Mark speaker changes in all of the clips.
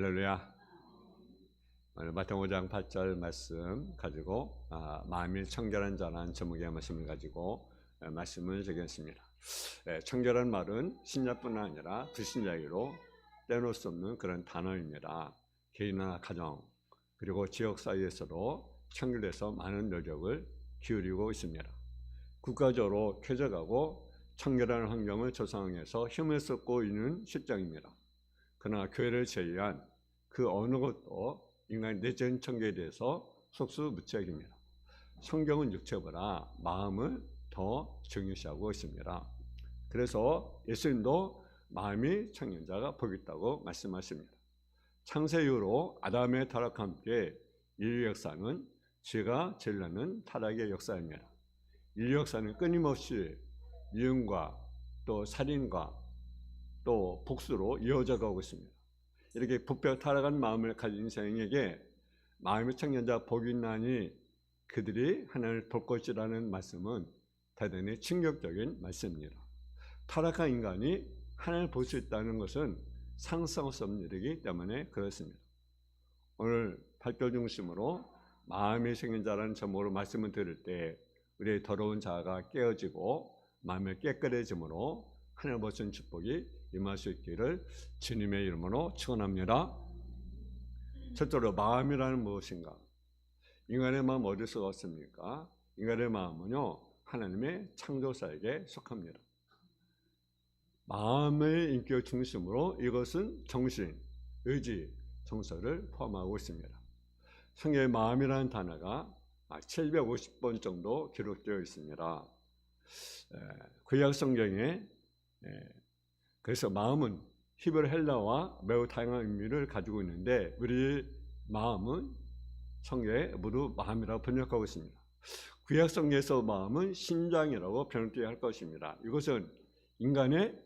Speaker 1: 할렐루야. 마태복음 5장 8절 말씀 가지고 아, 마음이 청결한 자라는 제목의 말씀을 가지고 에, 말씀을 드리겠습니다. 에, 청결한 말은 신자뿐 아니라 불신자에게로 떼놓을 수 없는 그런 단어입니다. 개인이나 가정 그리고 지역 사이에서도 청결해서 많은 노력을 기울이고 있습니다. 국가적으로 쾌적하고 청결한 환경을 조성해서 힘을 쏟고 있는 실정입니다. 그러나 교회를 제외한 그 어느 것도 인간의 내전 청결에 대해서 속수무책입니다. 성경은 육체보다 마음을 더 중요시하고 있습니다. 그래서 예수님도 마음이 청년자가 복 있다고 말씀하십니다. 창세 이후로 아담의 타락과 함께 인류 역사는 죄가 제일 나는 타락의 역사입니다. 인류 역사는 끊임없이 미움과 또 살인과 또 복수로 이어져 가고 있습니다. 이렇게 부패 타락한 마음을 가진 인생에게 마음의 청년자 복이 나니 그들이 하나님을 돕 것이라는 말씀은 대단히 충격적인 말씀입니다. 타락한 인간이 하나님을 볼 수 있다는 것은 상상할 수 없는 일이기 때문에 그렇습니다. 오늘 발표 중심으로 마음이 생긴 자라는 제목으로 말씀을 드릴 때 우리의 더러운 자아가 깨어지고 마음이 깨끗해짐으로 하늘 보신 축복이 임할 수 있기를 주님의 이름으로 축원합니다. 첫째로 마음이라는 무엇인가? 인간의 마음 어디서 왔습니까? 인간의 마음은요 하나님의 창조사에게 속합니다. 마음의 인격 중심으로 이것은 정신, 의지, 정서를 포함하고 있습니다. 성경의 마음이라는 단어가 750번 정도 기록되어 있습니다. 구약 성경에 그래서 마음은 히브리 헬라와 매우 다양한 의미를 가지고 있는데 우리 마음은 성경에 모두 마음이라고 번역하고 있습니다. 구약 성경에서 마음은 심장이라고 변형할 것입니다. 이것은 인간의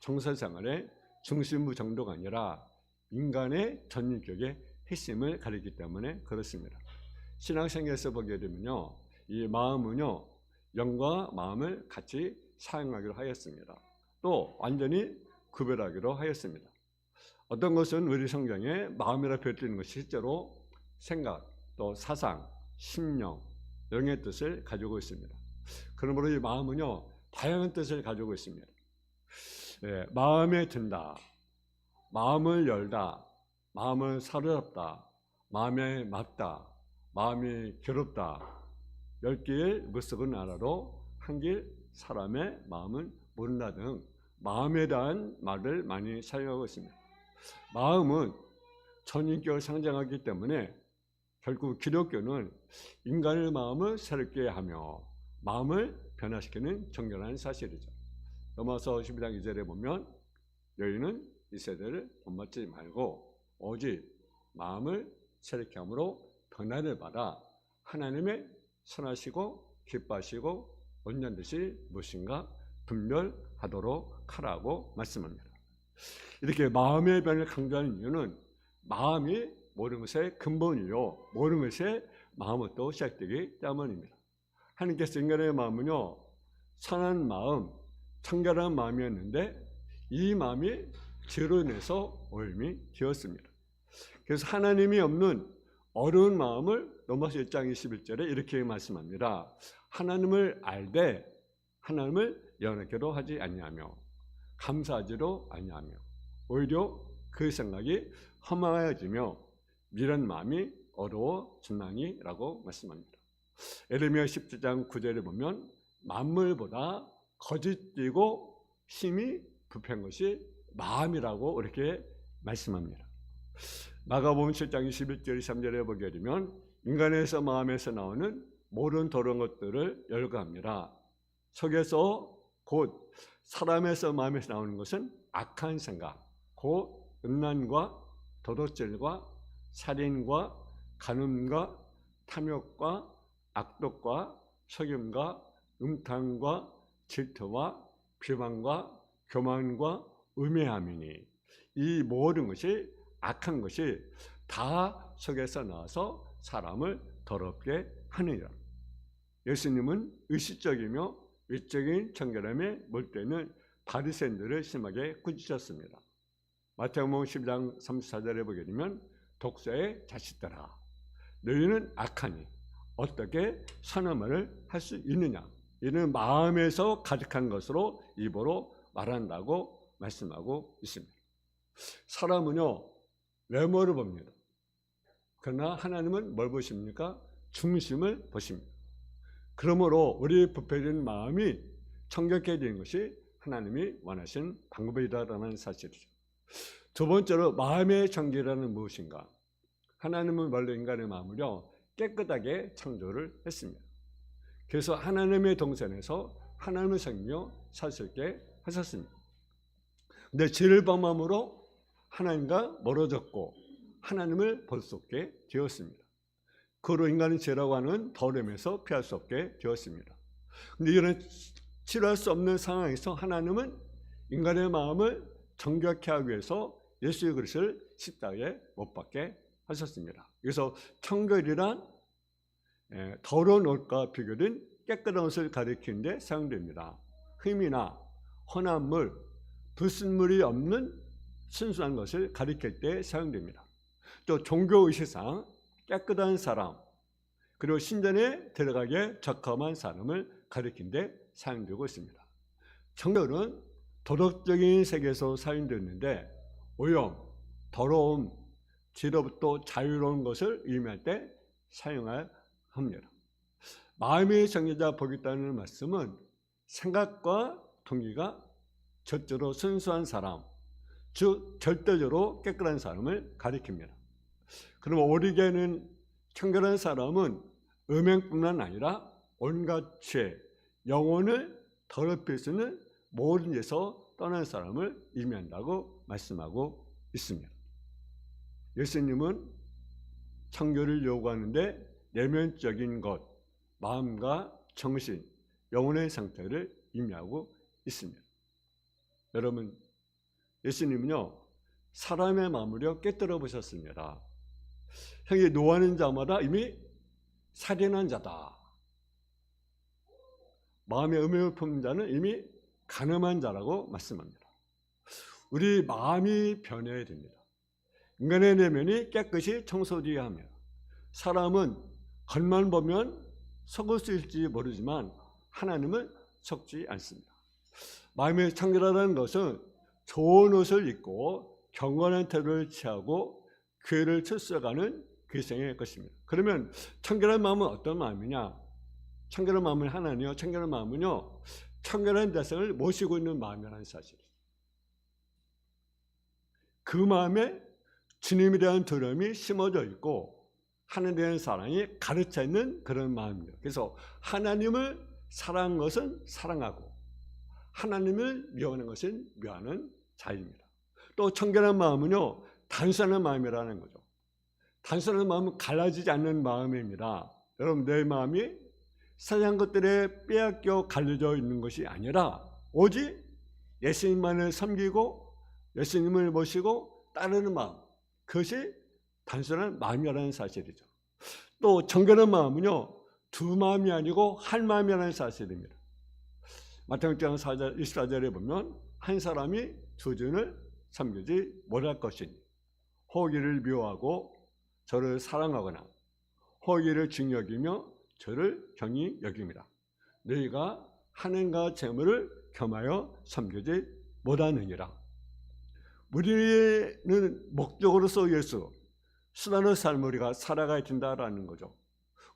Speaker 1: 정서생활의 중심부 정도가 아니라 인간의 전인격의 핵심을 가리기 때문에 그렇습니다. 신앙생활에서 보게 되면요, 이 마음은요 영과 마음을 같이 사용하기로 하였습니다. 또 완전히 구별하기로 하였습니다. 어떤 것은 우리 성경에 마음이라 표현되는 것이 실제로 생각, 또 사상, 심령, 영의 뜻을 가지고 있습니다. 그러므로 이 마음은요 다양한 뜻을 가지고 있습니다. 예, 마음에 든다, 마음을 열다, 마음을 사로잡다, 마음에 맞다, 마음이 괴롭다. 열 개의 무속은 알아도 한개 사람의 마음은 모른다 등 마음에 대한 말을 많이 사용하고 있습니다. 마음은 전인격을 상징하기 때문에 결국 기독교는 인간의 마음을 새롭게 하며 마음을 변화시키는 정결한 사실이죠. 로마서 12장 2절에 보면 너희는 이 세대를 본받지 말고 오직 마음을 새롭게 함으로 변화를 받아 하나님의 선하시고 기뻐하시고 온전듯이 무엇인가 분별하도록 하라고 말씀합니다. 이렇게 마음의 변을 강조하는 이유는 마음이 모든 것의 근본이요 모든 것의 마음부터 시작되기 때문입니다. 하나님께서 인간의 마음은요 선한 마음, 청결한 마음이었는데 이 마음이 죄로 인해서 오염이 되었습니다. 그래서 하나님이 없는 어려운 마음을 로마서 1장 21절에 이렇게 말씀합니다. 하나님을 알되 하나님을 연하게도 하지 아니하며 감사하지도 아니하며 오히려 그 생각이 허망해지며 미련 마음이 어려워진나니라고 말씀합니다. 에레미야 17장 9절에 보면 만물보다 거짓되고 힘이 부패한 것이 마음이라고 이렇게 말씀합니다. 마가복음 7장 21절 23절에 보게 되면 인간에서 마음에서 나오는 모든 더러운 것들을 열거합니다. 속에서 곧 사람에서 마음에서 나오는 것은 악한 생각, 곧 음란과 도덕질과 살인과 간음과 탐욕과 악독과 속임과 음탕과 질투와 비방과 교만과 음해함이니 이 모든 것이 악한 것이 다 속에서 나와서 사람을 더럽게 하느니라. 예수님은 의식적이며 외적인 청결함에 몰때는 바리새인들을 심하게 꾸짖었습니다. 마태복음 10장 34절에 보게 되면 독사의 자식들아 너희는 악하니 어떻게 선한 말을 할 수 있느냐 이는 마음에서 가득한 것으로 입으로 말한다고 말씀하고 있습니다. 사람은요 외모를 봅니다. 그러나 하나님은 뭘 보십니까? 중심을 보십니다. 그러므로 우리 부패된 마음이 청결케 되는 것이 하나님이 원하신 방법이다라는 사실이죠. 두 번째로 마음의 정결이라는 무엇인가? 하나님은 원래 인간의 마음을요 깨끗하게 창조를 했습니다. 그래서 하나님의 동산에서 하나님을 섬기며 살수 있게 하셨습니다. 근데 죄를 범함으로 하나님과 멀어졌고 하나님을 볼 수 없게 되었습니다. 그로 인간은 죄라고 하는 더러움에서 피할 수 없게 되었습니다. 근데 이런 치료할 수 없는 상황에서 하나님은 인간의 마음을 정결케 하기 위해서 예수 그리스도를 십자가에 못 박게 하셨습니다. 그래서 청결이란 예, 더러운 옷과 비교된 깨끗한 옷을 가리키는 데 사용됩니다. 흠이나 헌한 물, 불순물이 없는 순수한 것을 가리킬 때 사용됩니다. 또 종교 의식상 깨끗한 사람, 그리고 신전에 들어가기에 적합한 사람을 가리킨 데 사용되고 있습니다. 청결은 도덕적인 세계에서 사용되는데 오염, 더러움, 죄로부터 자유로운 것을 의미할 때 사용할 합니다. 마음의 정리자 보겠다는 말씀은 생각과 동기가 절대로 순수한 사람, 즉 절대적으로 깨끗한 사람을 가리킵니다. 그럼 오리게는 청결한 사람은 음행뿐만 아니라 온갖 죄, 영혼을 더럽힐 수 있는 모든 데서 떠난 사람을 의미한다고 말씀하고 있습니다. 예수님은 청결을 요구하는데 내면적인 것, 마음과 정신, 영혼의 상태를 의미하고 있습니다. 여러분, 예수님은요, 사람의 마음을 깨뜨려 보셨습니다. 형이 노하는 자마다 이미 살인한 자다. 마음의 음욕을 품는 자는 이미 가늠한 자라고 말씀합니다. 우리 마음이 변해야 됩니다. 인간의 내면이 깨끗이 청소되어야 합니다. 사람은 겉만 보면 속을 수 있을지 모르지만 하나님은 속지 않습니다. 마음의 청결하다는 것은 좋은 옷을 입고 경건한 태도를 취하고 교회를 출석하는 그리스도의 것입니다. 그러면 청결한 마음은 어떤 마음이냐? 청결한 마음은 하나님이요. 청결한 마음은요. 청결한 대상을 모시고 있는 마음이라는 사실이죠. 그 마음에 주님에 대한 두려움이 심어져 있고 하나님에 대한 사랑이 가르쳐 있는 그런 마음입니다. 그래서 하나님을 사랑하는 것은 사랑하고 하나님을 미워하는 것은 미워하는 자입니다. 또 청결한 마음은요. 단순한 마음이라는 거죠. 단순한 마음은 갈라지지 않는 마음입니다. 여러분 내 마음이 세상 것들에 빼앗겨 갈려져 있는 것이 아니라 오직 예수님만을 섬기고 예수님을 모시고 따르는 마음 그것이 단순한 마음이라는 사실이죠. 또 정결한 마음은요 두 마음이 아니고 한 마음이라는 사실입니다. 마태복음 4절 24절에 보면 한 사람이 두 주를 섬기지 못할 것이니 호기를 미워하고 저를 사랑하거나 호기를 중여기며 저를 경히 여깁니다. 너희가 하늘과 재물을 겸하여 섬기지 못하느니라. 우리는 목적으로서 예수, 수단의 삶을 우리가 살아가야 된다라는 거죠.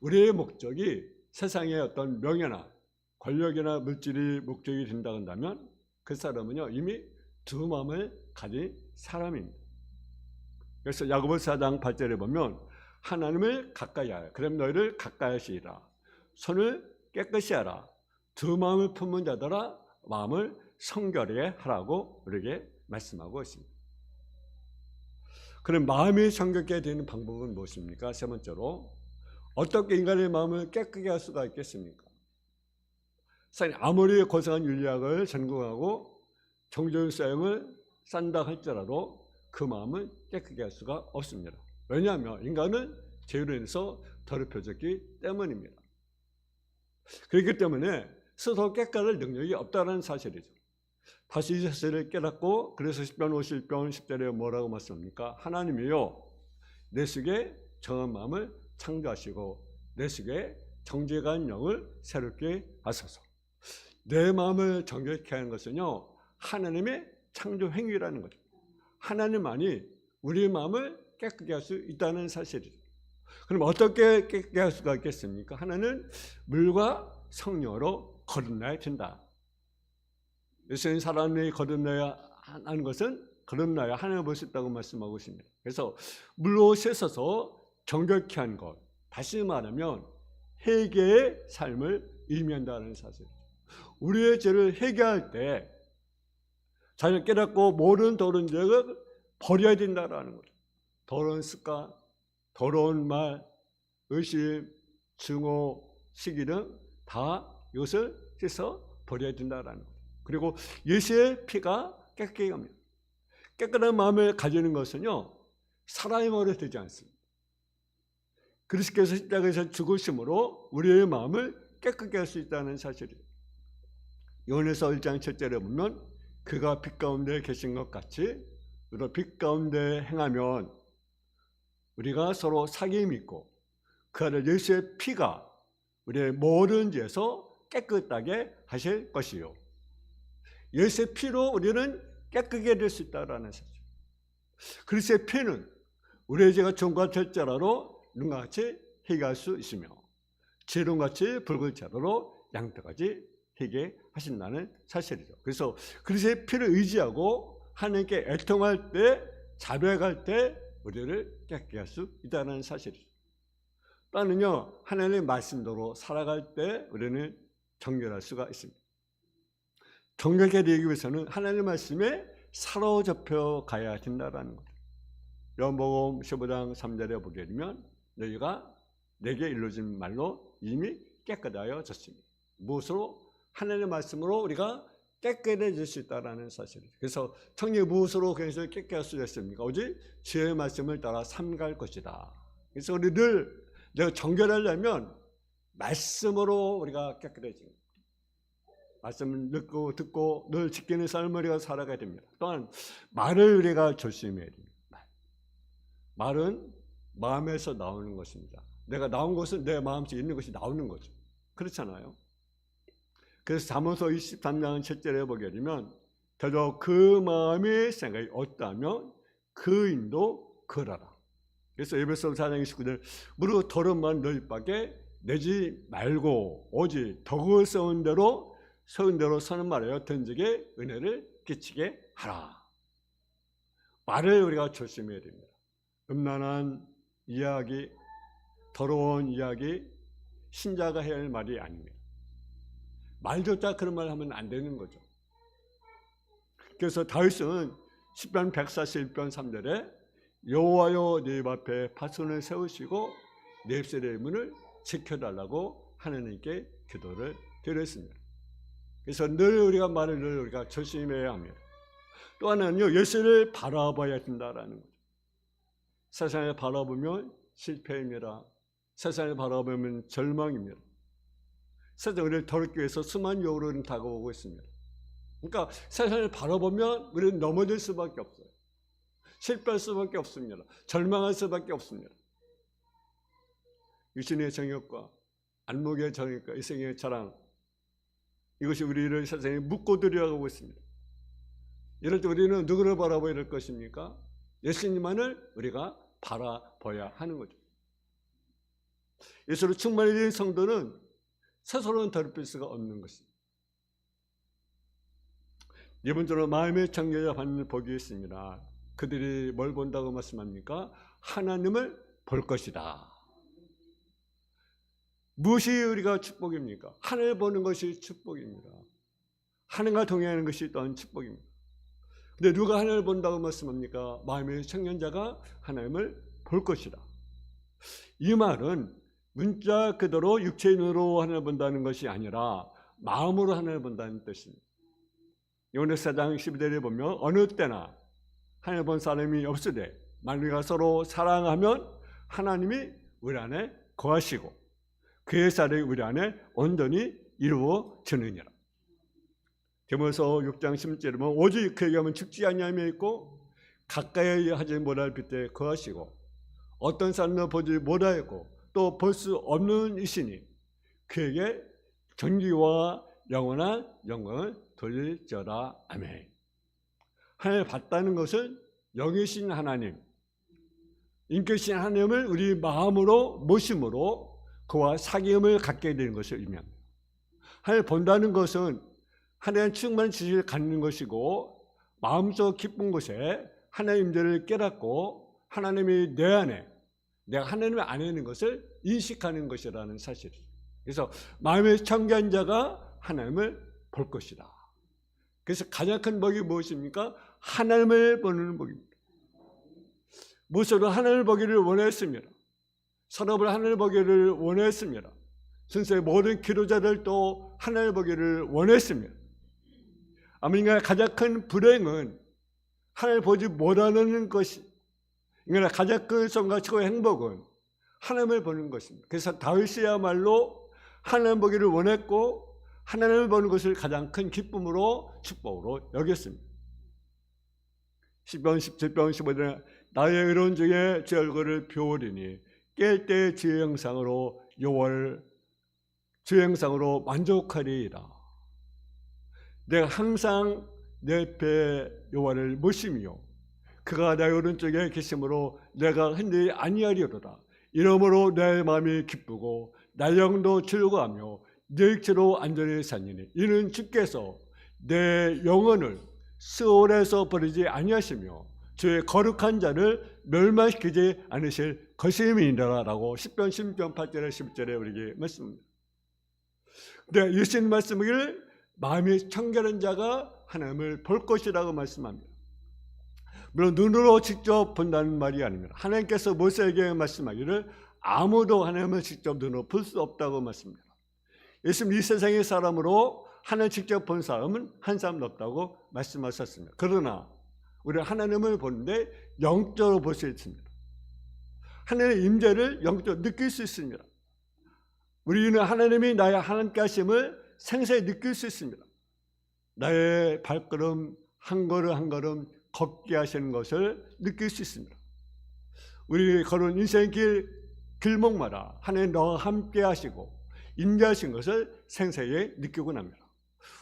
Speaker 1: 우리의 목적이 세상의 어떤 명예나 권력이나 물질이 목적이 된다 한다면 그 사람은요 이미 두 마음을 가진 사람입니다. 그래서 야고보 4장 8절에 보면 하나님을 가까이 하여 그럼 너희를 가까이 하시리라 손을 깨끗이 하라 두 마음을 품은 자들아 마음을 성결하게 하라고 우리에게 말씀하고 있습니다. 그럼 마음이 성결하게 되는 방법은 무엇입니까? 세 번째로 어떻게 인간의 마음을 깨끗하게 할 수가 있겠습니까? 아무리 고상한 윤리학을 전공하고 정조의 사용을 싼다 할지라도 그 마음을 깨끗하게 할 수가 없습니다. 왜냐하면 인간은 죄로 인해서 더럽혀졌기 때문입니다. 그렇기 때문에 스스로 깨끗할 능력이 없다는 사실이죠. 다시 이 사실을 깨닫고 그래서 10편 51편 10절에 뭐라고 말씀합니까? 하나님이요 내 속에 정한 마음을 창조하시고 내 속에 정죄한 영을 새롭게 하소서. 내 마음을 정결케 하는 것은요 하나님의 창조 행위라는 거죠. 하나님만이 우리 마음을 깨끗게 할 수 있다는 사실이죠. 그럼 어떻게 깨끗게 할 수가 있겠습니까? 하나는 물과 성령으로 거듭나야 된다. 예수님 사람이 거듭나야 하는 것은 거듭나야 하나님을 볼 수 있다고 말씀하고 있습니다. 그래서 물로 씻어서 정결케 한 것. 다시 말하면 회개의 삶을 의미한다는 사실. 우리의 죄를 회개할 때 자기를 깨닫고 모든 더러운 죄를 버려야 된다라는 거죠. 더러운 습관, 더러운 말, 의심, 증오, 시기 등다 이것을 씻어 버려야 된다라는 거죠. 그리고 예수의 피가 깨끗하게 합니다. 깨끗한 마음을 가지는 것은요, 사람의 말로 되지 않습니다. 그리스도께서 십자가에서 죽으심으로 우리의 마음을 깨끗게 할 수 있다는 사실이에요. 요한에서 1장 7절에 보면 그가 빛 가운데 계신 것 같이 우리가 빛 가운데 행하면 우리가 서로 사귐이 있고 그 안에 예수의 피가 우리의 모든 죄에서 깨끗하게 하실 것이요. 예수의 피로 우리는 깨끗게 될 수 있다라는 사실. 그리스의 피는 우리의 죄가 종과 절자라로 눈과 같이 회개할 수 있으며 지름같이 붉은 자로로 양떼같이 회개 하신다는 사실이죠. 그래서 그리스의 피를 의지하고 하나님께 애통할 때 자백할 때 우리를 깨끗게 할 수 있다는 사실이죠. 또는요 하나님의 말씀대로 살아갈 때 우리는 정결할 수가 있습니다. 정결하게 되기 위해서는 하나님의 말씀에 사로잡혀 가야 된다라는 거죠. 요한복음 15장 3절에 보게 되면 너희가 내게 일러진 말로 이미 깨끗하여졌습니다. 무엇으로 하나님의 말씀으로 우리가 깨끗해질 수 있다라는 사실이죠. 그래서 청리 무엇으로 그래서 깨끗할 수 있습니까? 오직 주의 말씀을 따라 삼갈 것이다. 그래서 우리 늘 내가 정결하려면 말씀으로 우리가 깨끗해지는 거예요. 말씀을 듣고 듣고 늘 지키는 삶을 우리가 살아가야 됩니다. 또한 말을 우리가 조심해야 됩니다. 말. 말은 마음에서 나오는 것입니다. 내가 나온 것은 내 마음속에 있는 것이 나오는 거죠. 그렇잖아요. 그래서 잠언서 23장 7절에 보게 되면 더러 그 마음의 생각이 없다면 그 인도 그러라. 그래서 에베소 4장 29절 무릇 더러운 말 너희 밖에 내지 말고 오직 덕을 세운 대로 세운 대로 서는 말하여 던지게 은혜를 끼치게 하라. 말을 우리가 조심해야 됩니다. 음란한 이야기, 더러운 이야기, 신자가 해야 할 말이 아닙니다. 말조차 그런 말 하면 안 되는 거죠. 그래서 다윗은 10편 141편 3절에 여호와여 네 앞에 파손을 세우시고 내 입술의 문을 지켜달라고 하나님께 기도를 드렸습니다. 그래서 늘 우리가 말을 늘 우리가 조심해야 합니다. 또 하나는요 예수를 바라봐야 된다라는 거죠. 세상을 바라보면 실패입니다. 세상을 바라보면 절망입니다. 세상 우리를 더럽게 해서 수많은 요구는 다가오고 있습니다. 그러니까 세상을 바라보면 우리는 넘어질 수밖에 없어요. 실패할 수밖에 없습니다. 절망할 수밖에 없습니다. 유신의 정욕과 안목의 정욕과 이생의 자랑 이것이 우리를 세상에 묶고 들여가고 있습니다. 이럴 때 우리는 누구를 바라봐야 될 것입니까? 예수님만을 우리가 바라봐야 하는 거죠. 예수로 충만해진 성도는 스스로는 더럽힐 수가 없는 것입니다. 네 번째로 마음의 청결자 받는 복이 있습니다. 그들이 뭘 본다고 말씀합니까? 하나님을 볼 것이다. 무엇이 우리가 축복입니까? 하늘 보는 것이 축복입니다. 하늘과 동행하는 것이 또한 축복입니다. 근데 누가 하늘을 본다고 말씀합니까? 마음의 청년자가 하나님을 볼 것이다. 이 말은 문자 그대로 육체의 눈으로 하늘을 본다는 것이 아니라 마음으로 하늘을 본다는 뜻입니다. 요한의 사장 12절에 보면 어느 때나 하늘 본 사람이 없으되 만우리가 서로 사랑하면 하나님이 우리 안에 거하시고 그의 살이 우리 안에 온전히 이루어지느니라. 데모서 6장 10절에 보면 오직 그에게 하면 죽지 아니하며 있고 가까이 하지 못할 빛에 거하시고 어떤 사람도 보지 못하였고 또 볼 수 없는 이시니 그에게 전기와 영원한 영광을 돌릴지어다 아멘. 하나님을 봤다는 것은 영이신 하나님, 인격신 하나님을 우리 마음으로 모심으로 그와 사귐을 갖게 되는 것을 의미합니다. 하나님을 본다는 것은 하나님 충만한 지식을 갖는 것이고 마음속 기쁜 곳에 하나님 임재를 깨닫고 하나님이 내 안에 내가 하나님 안에 있는 것을 인식하는 것이라는 사실이죠. 그래서 마음의 청결한 자가 하나님을 볼 것이다. 그래서 가장 큰 복이 무엇입니까? 하나님을 보는 복입니다. 모세도 하나님을 보기를 원했습니다. 선업을 하나님을 보기를 원했습니다. 순서의 모든 기도자들도 하나님을 보기를 원했습니다. 아무인가 가장 큰 불행은 하나님을 보지 못하는 것이 그러나 가장 큰 성과 최고의 행복은 하나님을 보는 것입니다. 그래서 다윗이야말로 하나님 보기를 원했고 하나님을 보는 것을 가장 큰 기쁨으로 축복으로 여겼습니다. 10번, 17번, 15절에 나의 의로운 중에 제 얼굴을 비우리니 깰때 주의 형상으로 요월 주의 형상으로 만족하리이다. 내가 항상 내배 여호와를 모심이요 그가 내 오른쪽에 계심으로 내가 흔히 아니하리로다. 이러므로 내 마음이 기쁘고 나 영도 즐거하며 내 육체로 안전히 사니니 이는 주께서 내 영혼을 스올에서 버리지 아니하시며 주의 거룩한 자를 멸망시키지 않으실 것임이니라라고 10편 10편 8절에 10절에 우리에게 말씀합니다. 근데 예수님 말씀을 마음이 청결한 자가 하나님을 볼 것이라고 말씀합니다. 물론 눈으로 직접 본다는 말이 아닙니다. 하나님께서 모세에게 말씀하기를 아무도 하나님을 직접 눈으로 볼 수 없다고 말씀합니다. 예수님 이 세상의 사람으로 하나님 직접 본 사람은 한 사람도 없다고 말씀하셨습니다. 그러나 우리 하나님을 보는데 영적으로 볼 수 있습니다. 하나님의 임재를 영적으로 느낄 수 있습니다. 우리는 하나님이 나의 하나님께 하심을 생생히 느낄 수 있습니다. 나의 발걸음 한 걸음 한 걸음 걷게 하시는 것을 느낄 수 있습니다. 우리 걸은 인생길 길목마다 하나님 너와 함께 하시고 임재하신 것을 생생히 느끼고 납니다.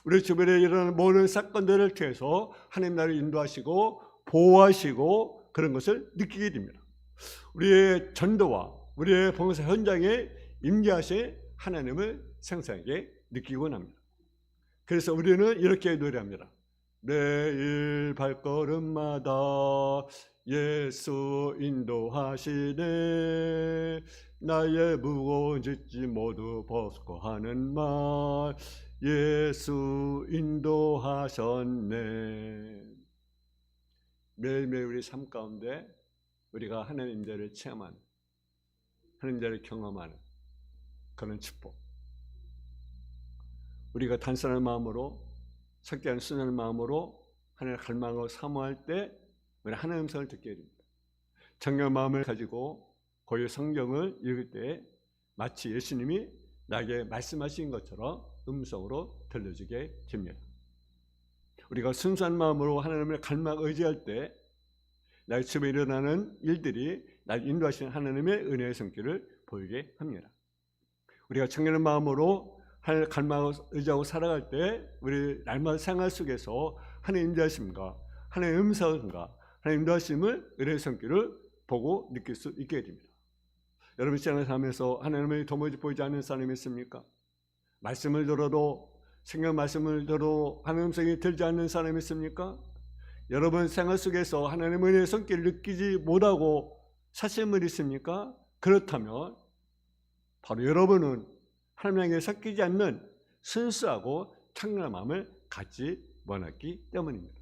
Speaker 1: 우리 주변에 일어나는 모든 사건들을 통해서 하나님 나를 인도하시고 보호하시고 그런 것을 느끼게 됩니다. 우리의 전도와 우리의 봉사 현장에 임재하신 하나님을 생생하게 느끼고 납니다. 그래서 우리는 이렇게 노래합니다. 매일 발걸음마다 예수 인도하시네. 나의 무거운 짓지 모두 벗고 하는 말 예수 인도하셨네. 매일매일 우리 삶 가운데 우리가 하나님 임재를 체험하는 하나님 임재를 경험하는 그런 축복. 우리가 단순한 마음으로 석대한 순한 마음으로 하나님을 갈망하고 사모할 때 우리 하나님 음성을 듣게 됩니다. 정결 마음을 가지고 고유 성경을 읽을 때 마치 예수님이 나에게 말씀하신 것처럼 음성으로 들려주게 됩니다. 우리가 순수한 마음으로 하나님을 갈망 의지할 때 나의 집에 일어나는 일들이 날 인도하시는 하나님의 은혜의 성격을 보이게 합니다. 우리가 청결한 마음으로 하나님을 갈망하고 의지하고 살아갈 때 우리 날마다 생활 속에서 하나님 인도하심과 하나님 음성과 하나님 인도하심을 은혜의 성격을 보고 느낄 수 있게 됩니다. 여러분 시간을 살면서 하나님의 도무지 보이지 않는 사람이 있습니까? 말씀을 들어도 생각 말씀을 들어도 하나님 음성이 들지 않는 사람이 있습니까? 여러분 생활 속에서 하나님의 은혜의 성격을 느끼지 못하고 사실 분 있습니까? 그렇다면 바로 여러분은 하나님에게 섞이지 않는 순수하고 청결한 마음을 갖지 못했기 때문입니다.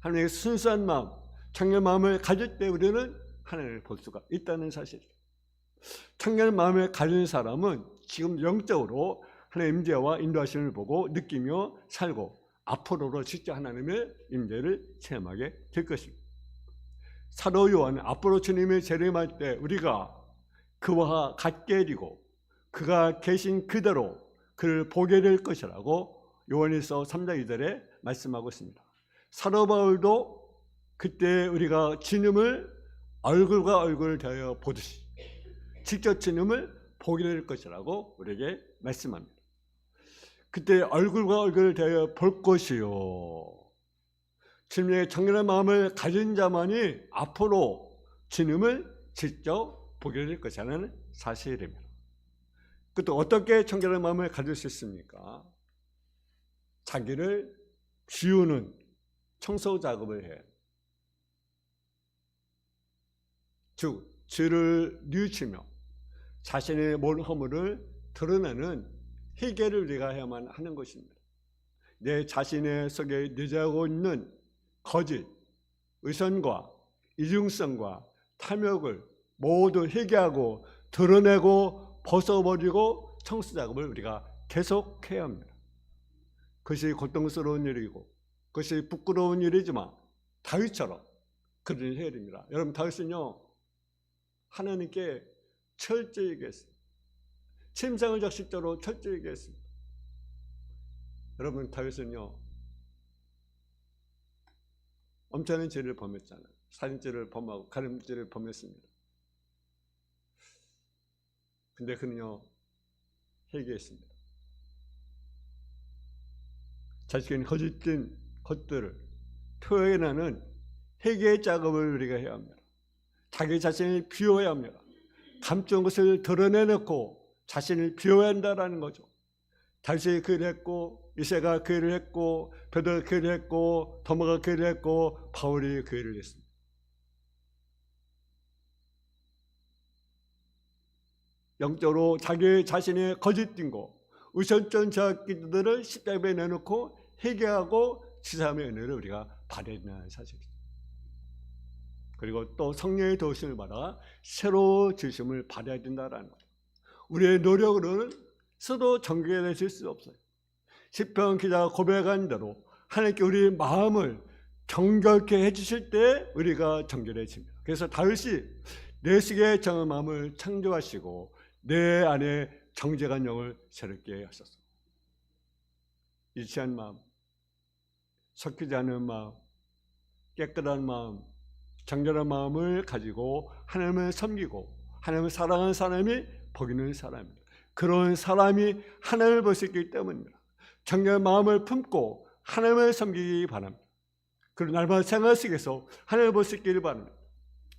Speaker 1: 하나님에게 순수한 마음, 청결한 마음을 가질 때 우리는 하나님을 볼 수가 있다는 사실이죠. 청결한 마음을 가진 사람은 지금 영적으로 하나님의 임재와 인도하심을 보고 느끼며 살고 앞으로도 직접 하나님의 임재를 체험하게 될 것입니다. 사도 요한은 앞으로 주님의 재림할 때 우리가 그와 같게 되고 그가 계신 그대로 그를 보게 될 것이라고 요한일서 3장 2절에 말씀하고 있습니다. 사도 바울도 그때 우리가 진음을 얼굴과 얼굴을 대하여 보듯이 직접 진음을 보게 될 것이라고 우리에게 말씀합니다. 그때 얼굴과 얼굴을 대하여 볼 것이요. 주님의 정결한 마음을 가진 자만이 앞으로 주님을 직접 보게 될 것이라는 사실입니다. 그또 어떻게 정결한 마음을 가질 수 있습니까? 자기를 비우는 청소 작업을 해요. 즉, 죄를 뉘우치며 자신의 모든 허물을 드러내는 회개를 우리가 해야만 하는 것입니다. 내 자신의 속에 내재하고 있는 거짓, 의선과 이중성과 탐욕을 모두 회개하고 드러내고 벗어버리고 청소 작업을 우리가 계속해야 합니다. 그것이 고통스러운 일이고 그것이 부끄러운 일이지만 다윗처럼 그런 해야 됩니다. 여러분 다윗은요 하나님께 철저히 얘기했습니다. 침상을 적실대로 철저히 얘기했습니다. 여러분 다윗은요 엄청난 죄를 범했잖아요. 살인죄를 범하고 가늠죄를 범했습니다. 근데 그는요 회개했습니다. 자신의 거짓된 것들을 표현하는 회개의 작업을 우리가 해야 합니다. 자기 자신을 비워야 합니다. 감추은 것을 드러내놓고 자신을 비워야 한다라는 거죠. 다윗이 그 일을 했고 이세가 그 일을 했고 베드로가 그 일을 했고 도마가 그 일을 했고 바울이 그 일을 했습니다. 영적으로 자기 자신의 거짓된 거, 우선전 자기들을 십자가에 내놓고 회개하고 지삼의 은혜를 우리가 받아야 사실입니다. 그리고 또 성령의 도우심을 받아 새로 지심을 받아야 된다라는 거죠. 우리의 노력으로는 스도 정결해질 수 없어요. 시편 기자가 고백한 대로 하나님께 우리 마음을 정결케 해주실 때 우리가 정결해집니다. 그래서 다윗이 내 속에 정한 마음을 창조하시고 내 안에 정직한 영을 새롭게 하셨어. 일치한 마음, 섞이지 않은 마음, 깨끗한 마음, 정결한 마음을 가지고 하나님을 섬기고 하나님을 사랑하는 사람이 복 있는 사람입니다. 그런 사람이 하나님을 볼 수 있기 때문입니다. 정결한 마음을 품고 하나님을 섬기기 바랍니다. 그리고 날마다 생활 속에서 하나님을 볼 수 있기를 바랍니다.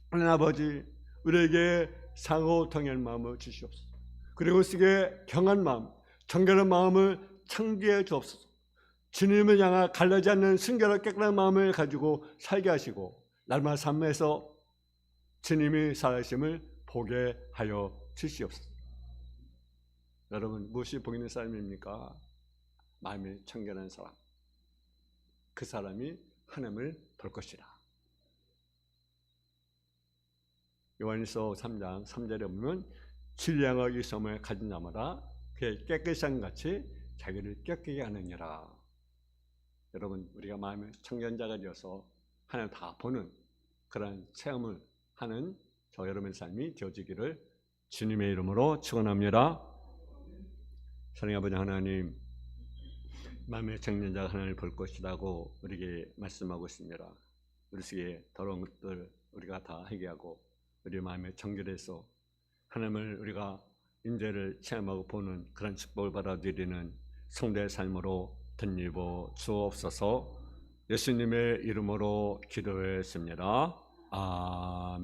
Speaker 1: 하나님 아버지 우리에게 상호 통한 마음을 주시옵소서. 그리고 쓰게 경한 마음, 정결한 마음을 창조해 주옵소서. 주님을 향한 갈라지 않는 순결한 깨끗한 마음을 가지고 살게 하시고 날마다 삶에서 주님이 살아심을 보게 하여 주시옵소서. 여러분 무엇이 복 있는 사람입니까? 마음이 청결한 사람. 그 사람이 하나님을 볼 것이라. 요한일서 3장 3절에 보면 진리양과 이섬을 가진 자마다 그의 깨끗한 같이 자기를 깨끗게 하느니라. 여러분 우리가 마음의 청년자가 되어서 하나님 다 보는 그런 체험을 하는 저 여러분의 삶이 되어지기를 주님의 이름으로 축원합니다. 사랑의 아버지 하나님, 마음의 청년자가 하나님을 볼 것이라고 우리에게 말씀하고 있습니다. 우리 속에 더러운 것들 우리가 다 해결하고 우리 마음에 정결해서 하나님을 우리가 인재를 체험하고 보는 그런 축복을 받아들이는 성도의 삶으로 덧입어 주옵소서 예수님의 이름으로 기도했습니다. 아